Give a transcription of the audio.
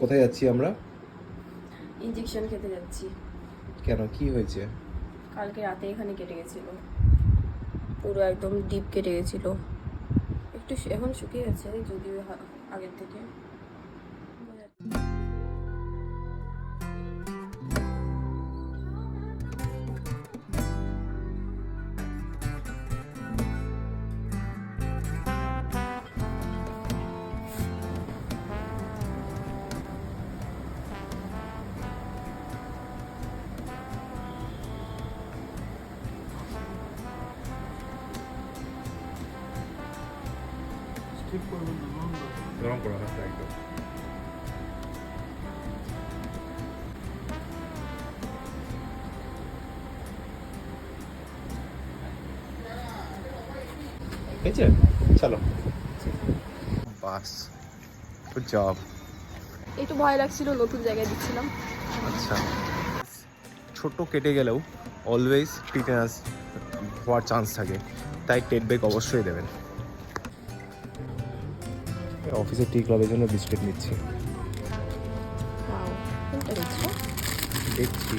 কোথায় যাচ্ছি আমরা? ইনজেকশন খেতে যাচ্ছি। কেন? কি হয়েছে? কালকে রাতে এখানে কেটে গেছিল। পুরো একদম ডিপ কেটে গেছিল। একটু এখন শুকিয়ে গেছে যদিও আগের থেকে। গরম করা হয় একদম হয়েছে চলো বাস গুড জব একটু ভয় লাগছিল নতুন জায়গায় দিচ্ছিলাম আচ্ছা। ছোট কেটে গেলেও অলওয়েজ টিটেনাস হওয়ার চান্স থাকে। তাই টেট ব্যাগ অবশ্যই দেবেন। অফিসের টি ক্লাবের জন্য বিস্কিট নিচ্ছি। দেখছি।